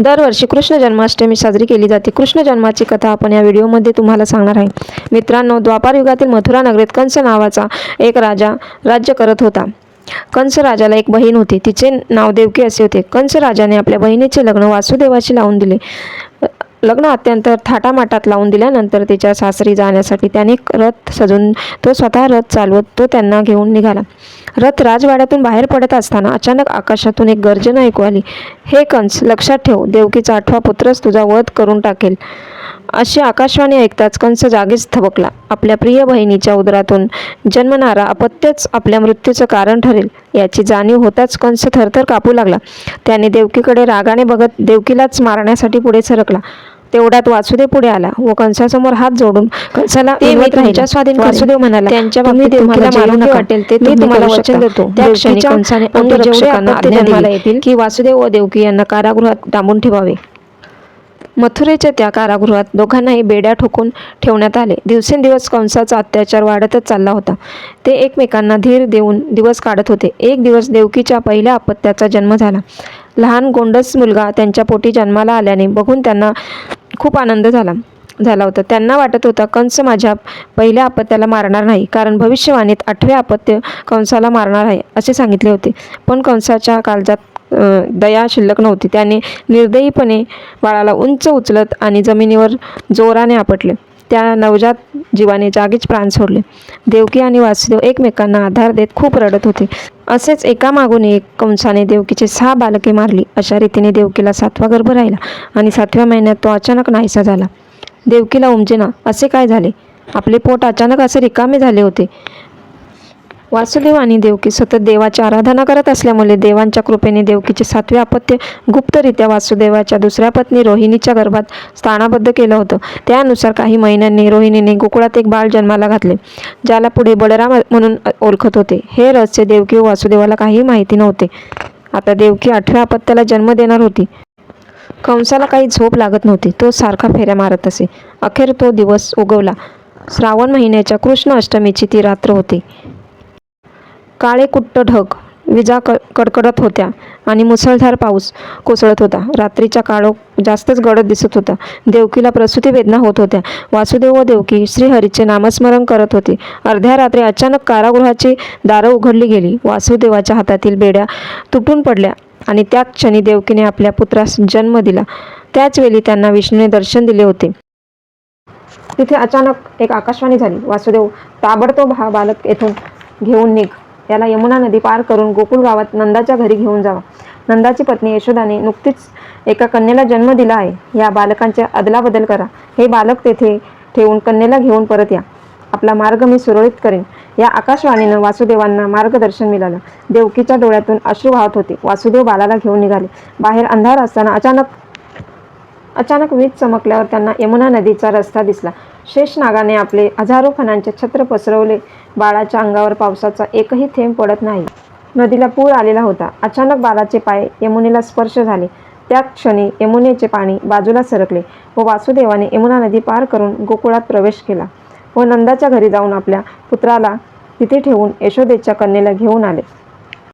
दरवर्षी कृष्ण जन्माष्टमी साजरी केली जाते. कृष्ण जन्माची कथा आपण या व्हिडिओमध्ये तुम्हाला सांगणार आहे. मित्रांनो द्वापार युगातील मथुरा नगरीत कंस नावाचा एक राजा राज्य करत होता. कंस राजाला एक बहीण होती. तिचे नाव देवकी असे होते. कंस राजाने आपल्या बहिणीचे लग्न वासुदेवाशी लावून दिले. लग्न अत्यंत थाटामाटात लावून दिल्यानंतर तिच्या सासरी जाण्यासाठी त्याने रथ सजून तो स्वतः रथ चालवत तो त्यांना घेऊन निघाला. रथ राजवाड्यातून बाहेर पडत असताना अचानक आकाशातून एक गर्जना ऐकू आली. हे कंस लक्षात ठेव देवकीचा आठवा पुत्रच तुझा वध करून टाकेल. अशी आकाशवाणी ऐकताच कंस जागीच थबकला. आपल्या प्रिय बहिणीच्या उदरातून जन्मणारा अपत्यच आपल्या मृत्यूचं कारण ठरेल याची जाणीव होताच कंस थरथर कापू लागला. त्याने देवकीकडे रागाने बघत देवकीलाच मारण्यासाठी पुढे सरकला. तेवढ्यात वासुदेव पुढे आला व कंसासमोर हात जोडून कंसाला. तुमच्या स्वाधीन वासुदेव म्हणाला त्यांच्या बाबतीत तुम्हाला मारू नका. वाटेल ते मी तुम्ही तुम्हाला वचन. देतो. त्या क्षणी कंसाने अंगरक्षकांना आज्ञा दिली येतील की वासुदेव व देवकी यांना कारागृहात डांबून ठेवावे. मथुरेच्या त्या कारागृहात दोघांनाही बेड्या ठोकून ठेवण्यात आले. दिवसेंदिवस कंसाचा अत्याचार वाढतच चालला होता. ते एकमेकांना धीर देऊन दिवस काढत होते. एक दिवस देवकीच्या पहिल्या अपत्याचा जन्म झाला. लहान गोंडस मुलगा त्यांच्या पोटी जन्माला आल्याने बघून त्यांना खूप आनंद झाला झाला होता. त्यांना वाटत होता कंस माझ्या पहिल्या अपत्याला मारणार नाही कारण भविष्यवाणीत आठवे अपत्य कंसाला मारणार आहे असे सांगितले होते. पण कंसाच्या काळजात दया शिल्लक नव्हती. त्याने निर्दयीपणे बाळाला उंच उचलत आणि जमिनीवर जोराने आपटले. त्या नवजात जीवाने जागीच प्राण सोडले. देवकी आणि वासुदेव एकमेकांना आधार देत खूप रडत होते. असेच एकामागून एक कंसाने देवकीचे सहा बालके मारली. अशा रीतीने देवकीला सातवा गर्भ राहिला आणि सातव्या महिन्यात तो अचानक नाहीसा झाला. देवकीला उमजेना असे काय झाले? आपले पोट अचानक असे रिकामे झाले होते. वासुदेव आणि देवकी सतत देवाची आराधना करत असल्यामुळे देवांच्या कृपेने देवकीचे सातवे अपत्य गुप्तरित्या वासुदेवाच्या दुसऱ्या पत्नी रोहिणीच्या गर्भात स्थानाबद्ध केलं होतं. त्यानुसार काही महिन्यांनी रोहिणीने गोकुळात एक बाळ जन्माला घातले ज्याला पुढे बळराम म्हणून ओळखत होते. हे रहस्य देवकी व वासुदेवाला काही माहिती नव्हते. आता देवकी आठव्या अपत्याला जन्म देणार होती. कंसाला काही झोप लागत नव्हती. तो सारखा फेऱ्या मारत असे. अखेर तो दिवस उगवला. श्रावण महिन्याच्या कृष्ण अष्टमीची ती रात्र होती. काळे कुट्ट ढग विजा क कडकडत होत्या आणि मुसळधार पाऊस कोसळत होता. रात्रीचा काळो जास्तच गडद दिसत होता. देवकीला प्रसूती वेदना होत होत्या. वासुदेव व देवकी श्रीहरीचे नामस्मरण करत होते. अर्ध्या रात्री अचानक कारागृहाची दारं उघडली गेली. वासुदेवाच्या हातातील बेड्या तुटून पडल्या आणि त्याच क्षणी देवकीने आपल्या पुत्रास जन्म दिला. त्याच वेळी त्यांना विष्णूने दर्शन दिले होते. तिथे अचानक एक आकाशवाणी झाली. वासुदेव ताबडतोब हा बालक येथून घेऊन निघ. याला यमुना नदी पार करून गोकुळ गावात नंदाच्या घरी घेऊन जावा. नंदाची पत्नी यशोदाने नुकतीच एका कन्येला जन्म दिला आहे. या बालकांचे अदलाबदल करा. हे बालक तेथे ठेवून कन्येला घेऊन परत या. आपला मार्ग मी सुरळीत करेन. या आकाशवाणीनं वासुदेवांना मार्गदर्शन मिळालं. देवकीच्या डोळ्यातून अश्रू वाहत होते. वासुदेव बालाला घेऊन निघाले. बाहेर अंधार असताना अचानक अचानक वीज चमकल्यावर त्यांना यमुना नदीचा रस्ता दिसला. शेषनागाने आपले हजारो फणांचे छत्र पसरवले. बाळाच्या अंगावर पावसाचा एकही थेंब पडत नाही. नदीला पूर आलेला होता. अचानक बाळाचे पाय यमुनेला स्पर्श झाले. त्या क्षणी यमुनेचे पाणी बाजूला सरकले व वासुदेवाने यमुना नदी पार करून गोकुळात प्रवेश केला व नंदाच्या घरी जाऊन आपल्या पुत्राला तिथे ठेवून यशोदेच्या कन्येला घेऊन आले.